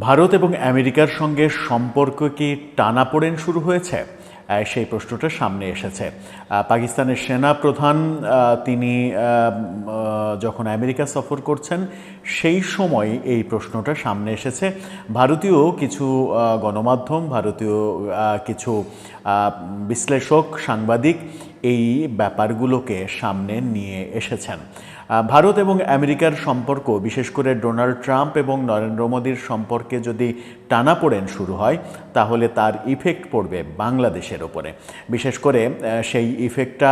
ভারত এবং আমেরিকার সঙ্গে সম্পর্ক কি টানাপোড়েন শুরু হয়েছে? সেই প্রশ্নটা সামনে এসেছে। পাকিস্তানের সেনা প্রধান তিনি যখন আমেরিকা সফর করছেন, সেই সময় এই প্রশ্নটা সামনে এসেছে। ভারতীয় কিছু গণমাধ্যম, ভারতীয় কিছু বিশ্লেষক, সাংবাদিক এই ব্যাপারগুলোকে সামনে নিয়ে এসেছেন। ভারত এবং আমেরিকার সম্পর্ক, বিশেষ করে ডোনাল্ড ট্রাম্প এবং নরেন্দ্র মোদীর সম্পর্কে যদি টানাপোড়েন শুরু হয়, তাহলে তার ইফেক্ট পড়বে বাংলাদেশের ওপরে। বিশেষ করে সেই ইফেক্টটা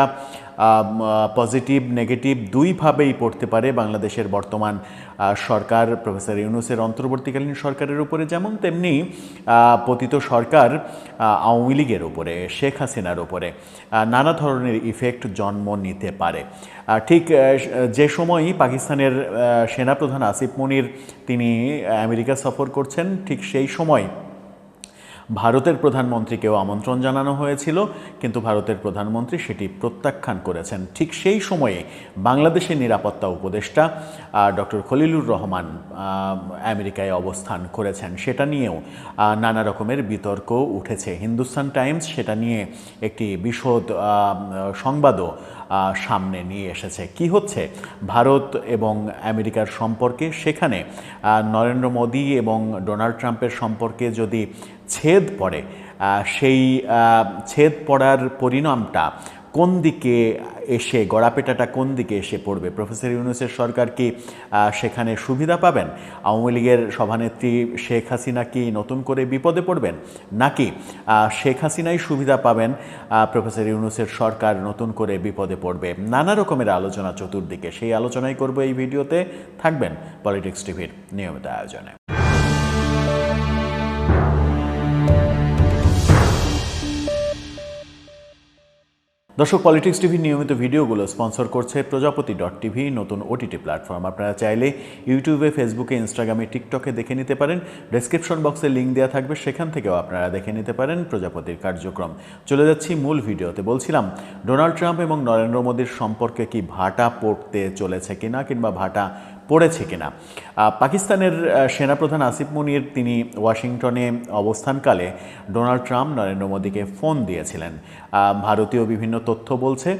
পজিটিভ নেগেটিভ দুইভাবেই পড়তে পারে বাংলাদেশের বর্তমান সরকার। প্রফেসর ইউনুসের অন্তর্বর্তীকালীন সরকারের উপরে যেমন তেমনি পতিত সরকার আওয়ামী লীগের উপরে, শেখ হাসিনার উপরে নানা ধরনের ইফেক্ট জন্ম নিতে পারে। ঠিক যে সময়ই পাকিস্তানের সেনাপ্রধান আসিফ মনির তিনি আমেরিকা সফর করছেন, ঠিক সেই সময় ভারতের প্রধানমন্ত্রীকেও আমন্ত্রণ জানানো হয়েছিল, কিন্তু ভারতের প্রধানমন্ত্রী সেটি প্রত্যাখ্যান করেছেন। ঠিক সেই সময়ে বাংলাদেশের নিরাপত্তা উপদেষ্টা ডক্টর খলিলুর রহমান আমেরিকায় অবস্থান করেছেন। সেটা নিয়েও নানা রকমের বিতর্ক উঠেছে। হিন্দুস্তান টাইমস সেটা নিয়ে একটি বিশদ সংবাদও সামনে নিয়ে এসেছে। কি হচ্ছে? ভারত এবং আমেরিকার সম্পর্কে সেখানে নরেন্দ্র মোদী এবং ডোনাল্ড ট্রাম্পের সম্পর্কে যদি ছেদ পড়ে। সেই ছেদ পড়ার পরিণামটা কোন দিকে এসে, গড়াপেটাটা কোন দিকে এসে পড়বে? প্রফেসর ইউনুসের সরকার কি সেখানে সুবিধা পাবেন? আওয়ামী লীগের সভানেত্রী শেখ হাসিনা কি নতুন করে বিপদে পড়বেন? নাকি শেখ হাসিনাই সুবিধা পাবেন প্রফেসর ইউনুসের সরকার নতুন করে বিপদে পড়বে? নানা রকমের আলোচনা চতুর্দিকে। সেই আলোচনাই করব এই ভিডিওতে। থাকবেন পলিটিক্স টিভির নিয়মিত আয়োজনে। দর্শক পলিটিক্স টিভির নিয়মিত ভিডিওগুলো স্পন্সর করছে প্রজাপতি ডট টিভি নতুন ওটিটি প্ল্যাটফর্ম আপনারা চাইলে ইউটিউবে ফেসবুকে ইনস্টাগ্রামে টিকটকে দেখে নিতে পারেন। ডেসক্রিপশন বক্সে লিঙ্ক দেওয়া থাকবে, সেখান থেকেও আপনারা দেখে নিতে পারেন প্রজাপতির কার্যক্রম। চলে যাচ্ছি মূল ভিডিওতে। বলছিলাম ডোনাল্ড ট্রাম্প এবং নরেন্দ্র মোদীর সম্পর্কে কি ভাটা পড়তে চলেছে কিনা কিংবা ভাটা পড়েছে কিনা। পাকিস্তানের সেনাপ্রধান আসিফ মুনির তিনি ওয়াশিংটনে অবস্থানকালে ডোনাল্ড ট্রাম্প, নরেন্দ্র মোদীকে ফোন দিয়েছিলেন। ভারতীয় বিভিন্ন তথ্য বলছে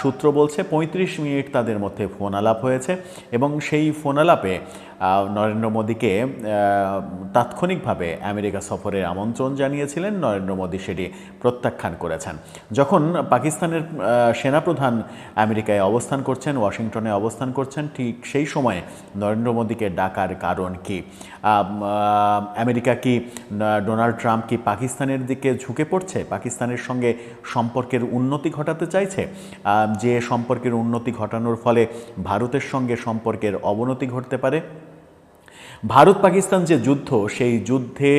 সূত্র বলছে, পঁয়ত্রিশ মিনিট তাদের মধ্যে ফোন আলাপ হয়েছে এবং সেই ফোন আলাপে নরেন্দ্র মোদীকে তাৎক্ষণিকভাবে আমেরিকা সফরের আমন্ত্রণ জানিয়েছিলেন। নরেন্দ্র মোদী সেটি প্রত্যাখ্যান করেছেন। যখন পাকিস্তানের সেনাপ্রধান আমেরিকায় অবস্থান করছেন, ওয়াশিংটনে অবস্থান করছেন, ঠিক সেই সময়ে নরেন্দ্র মোদীকে ডাকার কারণ কি? আমেরিকা কি ডোনাল্ড ট্রাম্প কি পাকিস্তানের দিকে ঝুঁকে পড়ছে? পাকিস্তানের সঙ্গে সম্পর্কের উন্নতি ঘটাতে চাইছে? যে সম্পর্কের উন্নতি ঘটানোর ফলে ভারতের সঙ্গে সম্পর্কের অবনতি ঘটতে পারে? ভারত পাকিস্তান যে যুদ্ধ, সেই যুদ্ধে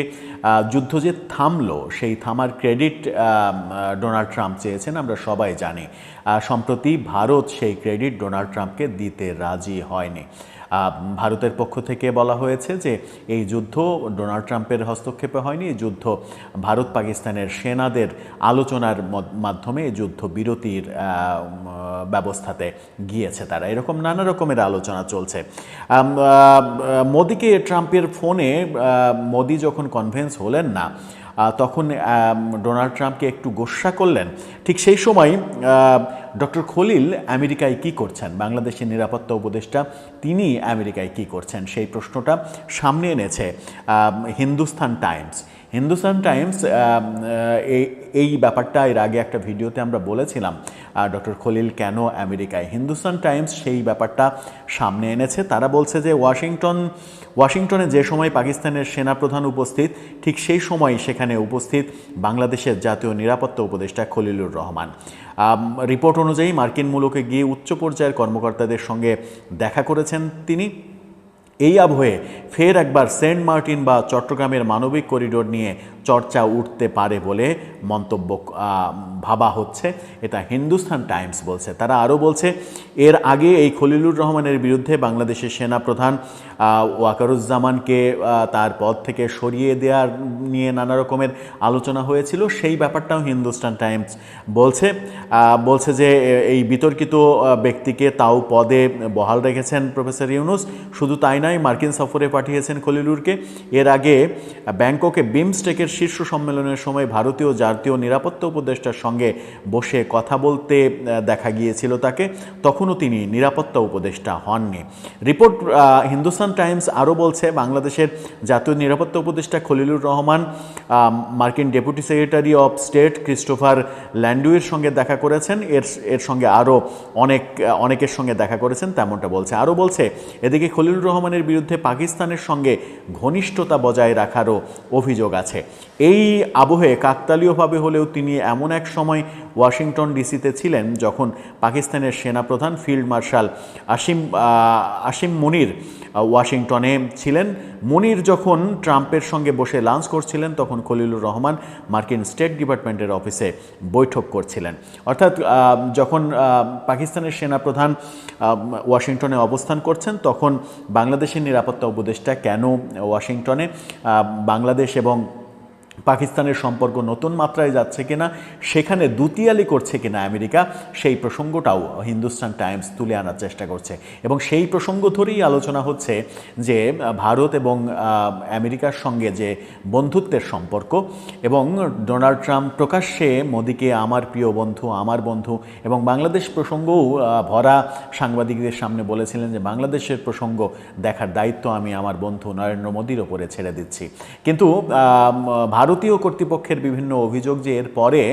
যুদ্ধ যে থামলো, সেই থামার ক্রেডিট ডোনাল্ড ট্রাম্প চেয়েছেন, আমরা সবাই জানি। সম্প্রতি ভারত সেই ক্রেডিট ডোনাল্ড ট্রাম্পকে দিতে রাজি হয়নি। ভারতের পক্ষ থেকে বলা হয়েছে যে, এই যুদ্ধ ডোনাল্ড ট্রাম্পের হস্তক্ষেপে হয়নি, এই যুদ্ধ ভারত পাকিস্তানের সেনাদের আলোচনার মাধ্যমে যুদ্ধ বিরতির ব্যবস্থাতে গিয়েছে তারা। এরকম নানা রকমের আলোচনা চলছে। মোদিকে ট্রাম্পের ফোনে মোদি যখন কনভেন্স হলেন না তখন ডোনাল্ড ট্রাম্পকে একটু গোস্বা করলেন। ঠিক সেই সময় ডক্টর খলিল আমেরিকায় কি করছেন? বাংলাদেশের নিরাপত্তা উপদেষ্টা, তিনি আমেরিকায় কি করছেন? সেই প্রশ্নটা সামনে এনেছে হিন্দুস্তান টাইমস। হিন্দুস্তান টাইমস এই ব্যাপারটা এর আগে একটা ভিডিওতে আমরা বলেছিলাম ডক্টর খলিল কেন আমেরিকায় হিন্দুস্তান টাইমস সেই ব্যাপারটা সামনে এনেছে। তারা বলছে যে ওয়াশিংটন, ওয়াশিংটনে যে সময় পাকিস্তানের সেনাপ্রধান উপস্থিত, ঠিক সেই সময় সেখানে উপস্থিত বাংলাদেশের জাতীয় নিরাপত্তা উপদেষ্টা খলিলুর রহমান। রিপোর্ট অনুযায়ী মার্কিন মূলকে গিয়ে উচ্চ পর্যায়ের কর্মকর্তাদের সঙ্গে দেখা করেছেন তিনি। এই আবহে ফের একবার সেন্ট মার্টিন বা চট্টগ্রামের মানবিক করিডোর নিয়ে চর্চা উঠতে পারে বলে মন্তব্য ভাবা হচ্ছে, এটা হিন্দুস্তান টাইমস বলছে। তারা আরও বলছে, এর আগে এই খলিলুর রহমানের বিরুদ্ধে বাংলাদেশের সেনাপ্রধান ওয়াকারুজ্জামানকে তার পদ থেকে সরিয়ে দেওয়ার নিয়ে নানা রকমের আলোচনা হয়েছিল, সেই ব্যাপারটাও হিন্দুস্তান টাইমস বলছে। বলছে যে এই বিতর্কিত ব্যক্তিকে তাও পদে বহাল রেখেছেন প্রফেসর ইউনুস। শুধু তাই নয়, মার্কিন সফরে পাঠিয়েছেন খলিলুরকে। এর আগে ব্যাংককে বিমস্টেকের শীর্ষ সম্মেলনের সময় ভারতীয় জাতীয় নিরাপত্তা উপদেষ্টার সঙ্গে বসে কথা বলতে দেখা গিয়েছিল তাকে। তখনও তিনি নিরাপত্তা উপদেষ্টা হননি। রিপোর্ট হিন্দুস্তান টাইমস আরও বলছে, বাংলাদেশের জাতীয় নিরাপত্তা উপদেষ্টা খলিলুর রহমান মার্কিন deputy secretary of state Christopher ল্যান্ডুয়ের সঙ্গে দেখা করেছেন। এর এর সঙ্গে আরও অনেক অনেকের সঙ্গে দেখা করেছেন, তেমনটা বলছে। আরও বলছে, এদিকে খলিলুর রহমানের বিরুদ্ধে পাকিস্তানের সঙ্গে ঘনিষ্ঠতা বজায় রাখারও অভিযোগ আছে। এই আবহে কাকতালীয়ভাবে হলেও তিনি এমন এক সময় ওয়াশিংটন ডিসিতে ছিলেন যখন পাকিস্তানের সেনাপ্রধান ফিল্ড মার্শাল আসিম আসিম মুনির ওয়াশিংটনে ছিলেন। মুনির যখন ট্রাম্পের সঙ্গে বসে লাঞ্চ করছিলেন, তখন খলিলুর রহমান মার্কিন স্টেট ডিপার্টমেন্টের অফিসে বৈঠক করছিলেন। অর্থাৎ যখন পাকিস্তানের সেনাপ্রধান ওয়াশিংটনে অবস্থান করছেন, তখন বাংলাদেশের নিরাপত্তা উপদেষ্টা কেন ওয়াশিংটনে? বাংলাদেশ এবং পাকিস্তানের সম্পর্ক নতুন মাত্রায় যাচ্ছে কিনা সেখানে দুতিয়ালি করছে কিনা আমেরিকা সেই প্রসঙ্গটাও হিন্দুস্তান টাইমস তুলে আনার চেষ্টা করছে। এবং সেই প্রসঙ্গ ধরেই আলোচনা হচ্ছে যে ভারত এবং আমেরিকার সঙ্গে যে বন্ধুত্বের সম্পর্ক এবং ডোনাল্ড ট্রাম্প প্রকাশ্যে মোদিকে আমার প্রিয় বন্ধু আমার বন্ধু এবং বাংলাদেশ প্রসঙ্গও ভরা সাংবাদিকদের সামনে বলেছিলেন যে বাংলাদেশের প্রসঙ্গ দেখার দায়িত্ব আমি আমার বন্ধু নরেন্দ্র মোদীর ওপরে ছেড়ে দিচ্ছি। কিন্তু আম, ভারতীয় কর্তৃপক্ষের বিভিন্ন অভিযোগ যে এর পরে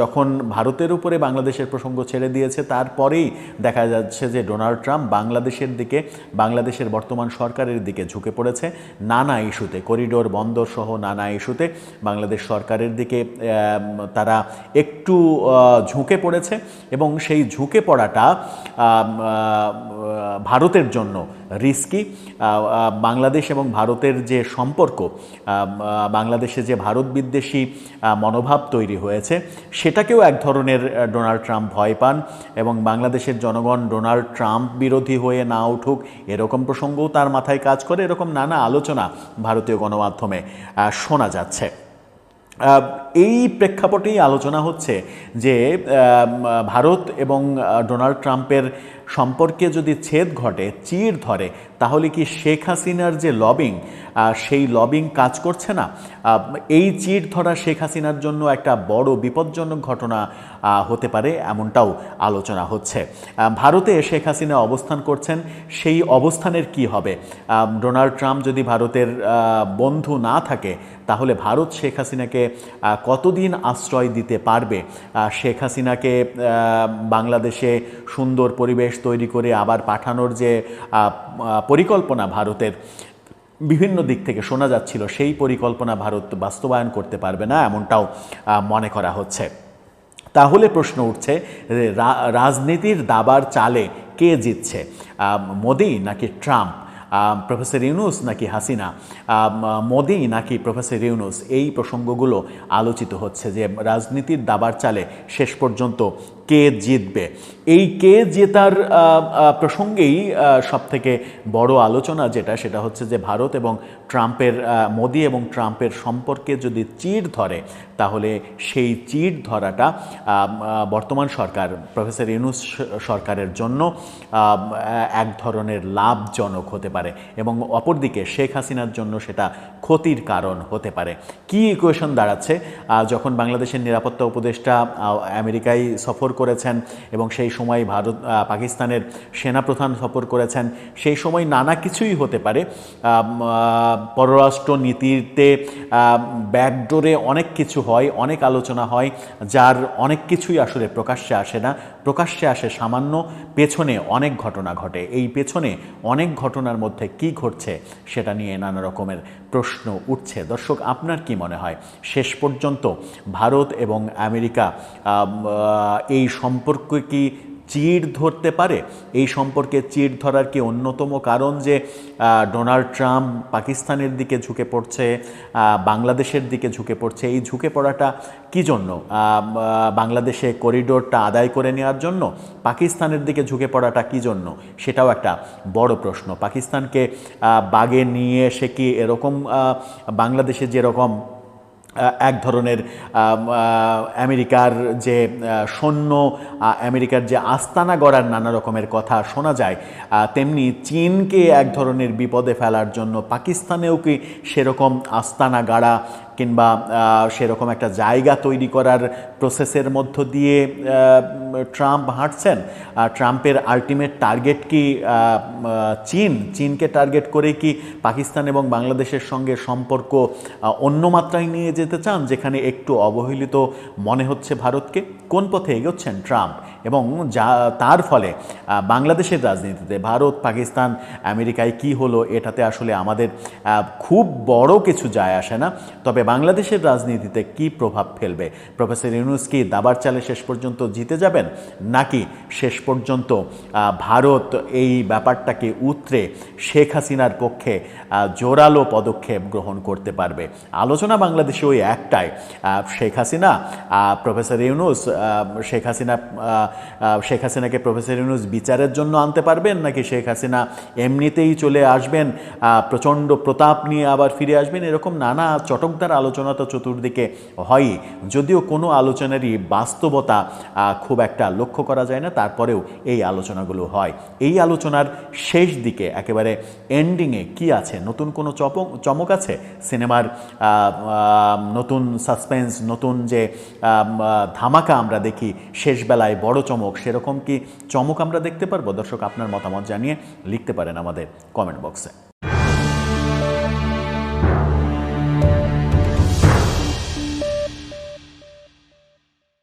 যখন ভারতের উপরে বাংলাদেশের প্রসঙ্গ ছেড়ে দিয়েছে তারপরেই দেখা যাচ্ছে যে ডোনাল্ড ট্রাম্প বাংলাদেশের দিকে, বাংলাদেশের বর্তমান সরকারের দিকে ঝুঁকে পড়েছে নানা ইস্যুতে। করিডোর বন্দর সহ নানা ইস্যুতে বাংলাদেশ সরকারের দিকে তারা একটু ঝুঁকে পড়েছে এবং সেই ঝুঁকে পড়াটা ভারতের জন্য রিস্কি বাংলাদেশ এবং ভারতের যে সম্পর্ক বাংলাদেশে যে ভারত বিদ্বেষী মনোভাব তৈরি হয়েছে, সেটাকেও এক ধরনের ডোনাল্ড ট্রাম্প ভয় পান এবং বাংলাদেশের জনগণ ডোনাল্ড ট্রাম্প বিরোধী হয়ে না উঠুক, এরকম প্রসঙ্গও তার মাথায় কাজ করে, এরকম নানা আলোচনা ভারতীয় গণমাধ্যমে শোনা যাচ্ছে। এই প্রেক্ষাপটেই আলোচনা হচ্ছে যে ভারত এবং ডোনাল্ড ট্রাম্পের সম্পর্কে যদি ছেদ ঘটে চির ধরে, তাহলে কি শেখ হাসিনার যে লবিং সেই লবিং কাজ করছে না? এই চির ধরা শেখ হাসিনার জন্য একটা বড় বিপজ্জনক ঘটনা হতে পারে, এমনটাও আলোচনা হচ্ছে। ভারতে শেখ হাসিনা অবস্থান করছেন, সেই অবস্থানের কি হবে? ডোনাল্ড ট্রাম্প যদি ভারতের বন্ধু না থাকে, তাহলে ভারত শেখ হাসিনাকে কতদিন আশ্রয় দিতে পারবে? শেখ হাসিনাকে বাংলাদেশে সুন্দর পরিবেশ তৈরি করে আবার পাঠানোর যে পরিকল্পনা ভারতের, বিভিন্ন দিক থেকে শোনা যাচ্ছিল, সেই পরিকল্পনা ভারত বাস্তবায়ন করতে পারবে না এমনটাও মনে করা হচ্ছে। তাহলে প্রশ্ন উঠছে রাজনীতির দাবার চালে কে জিতছে? মোদি নাকি ট্রাম্প? প্রফেসর ইউনুস নাকি হাসিনা? মোদি নাকি প্রফেসর ইউনুস? এই প্রসঙ্গগুলো আলোচিত হচ্ছে যে রাজনীতির দাবার চালে শেষ পর্যন্ত কে জিতবে? এই কে জেতার প্রসঙ্গেই সবথেকে বড় আলোচনা যেটা, সেটা হচ্ছে যে ভারত এবং ট্রাম্পের মোদি এবং ট্রাম্পের সম্পর্কে যদি চিড় ধরে, তাহলে সেই চিড় ধরাটা বর্তমান সরকার, প্রফেসর ইউনুস সরকারের জন্য এক ধরনের লাভজনক হতে পারে এবং অপরদিকে শেখ হাসিনার জন্য সেটা ক্ষতির কারণ হতে পারে। কি ইকুয়েশন দাঁড়াচ্ছে? যখন বাংলাদেশের নিরাপত্তা উপদেষ্টা আমেরিকায় সফর করেছেন এবং সেই সময় ভারত পাকিস্তানের সেনাপ্রধান সফর করেছেন, সেই সময় নানা কিছুই হতে পারে। পররাষ্ট্র নীতিতে ব্যাকডোরে অনেক কিছু হয়, অনেক আলোচনা হয়, যার অনেক কিছুই আসলে প্রকাশ্যে আসে না। প্রকাশ্যে আসে সামান্য পেছনে অনেক ঘটনা ঘটে। এই পেছনে অনেক ঘটনার মধ্যে কি ঘটছে সেটা নিয়ে নানা রকমের প্রশ্ন উঠছে। দর্শক, আপনার কি মনে হয়? শেষ পর্যন্ত ভারত এবং আমেরিকা এই সম্পর্ক কি চিড় ধরতে পারে? এই সম্পর্কে চিড় ধরার কি অন্যতম কারণ যে ডোনাল্ড ট্রাম্প পাকিস্তানের দিকে ঝুঁকে পড়ছে বাংলাদেশের দিকে ঝুঁকে পড়ছে, এই ঝুঁকে পড়াটা কি জন্য? বাংলাদেশে করিডোরটা আদায় করে নেওয়ার জন্য? পাকিস্তানের দিকে ঝুঁকে পড়াটা কি জন্য? সেটাও একটা বড় প্রশ্ন। পাকিস্তানকে বাগে নিয়ে এসে কি এরকম বাংলাদেশে যেরকম এক ধরনের আমেরিকার যে সৈন্য আমেরিকার যে আস্তানা গড়ার নানা রকমের কথা শোনা যায় তেমনি চীনকে এক ধরনের বিপদে ফেলার জন্য পাকিস্তানেও কি সেরকম আস্তানা গাড়া কিংবা সেরকম একটা জায়গা তৈরি করার প্রসেসের মধ্য দিয়ে ট্রাম্প হাঁটছেন। ট্রাম্পের আলটিমেট টার্গেট কি চীন? চীনকে টার্গেট করে কি পাকিস্তান এবং বাংলাদেশের সঙ্গে সম্পর্ক অন্য মাত্রায় নিয়ে যেতে চান, যেখানে একটু অবহেলিত মনে হচ্ছে ভারতকে? কোন পথে এগোচ্ছেন ট্রাম্প? এবং যা, তার ফলে বাংলাদেশের রাজনীতিতে ভারত, পাকিস্তান, আমেরিকায় কি হলো? এটাতে আসলে আমাদের খুব বড় কিছু যায় আসে না। তবে বাংলাদেশের রাজনীতিতে কি প্রভাব ফেলবে? প্রফেসর ইউনুস কি দাবার চালে শেষ পর্যন্ত জিতে যাবেন? নাকি শেষ পর্যন্ত ভারত এই ব্যাপারটাকে উতরে শেখ হাসিনার পক্ষে জোরালো পদক্ষেপ গ্রহণ করতে পারবে? আলোচনা বাংলাদেশে ওই একটাই শেখ হাসিনা প্রফেসর ইউনুস শেখ হাসিনা শেখ হাসিনাকে প্রফেসর ইউনুস বিচারের জন্য আনতে পারবেন? নাকি শেখ হাসিনা এমনিতেই চলে আসবেন প্রচণ্ড প্রতাপ নিয়ে আবার ফিরে আসবেন? এরকম নানা চটকদার আলোচনা তো চতুর্দিকে হয়ই। যদিও কোনো আলোচনারই বাস্তবতা খুব একটা লক্ষ্য করা যায় না, তারপরেও এই আলোচনাগুলো হয়। এই আলোচনার শেষ দিকে, একেবারে এন্ডিংয়ে কি আছে? নতুন কোনো চমক চমক আছে? সিনেমার নতুন সাসপেন্স নতুন যে ধামাকা আমরা দেখি, শেষ বেলায় বড় চমক, সেরকম কি চমক আমরা দেখতে পারব? দর্শক, আপনার মতামত জানিয়ে লিখতে পারেন আমাদের কমেন্ট বক্সে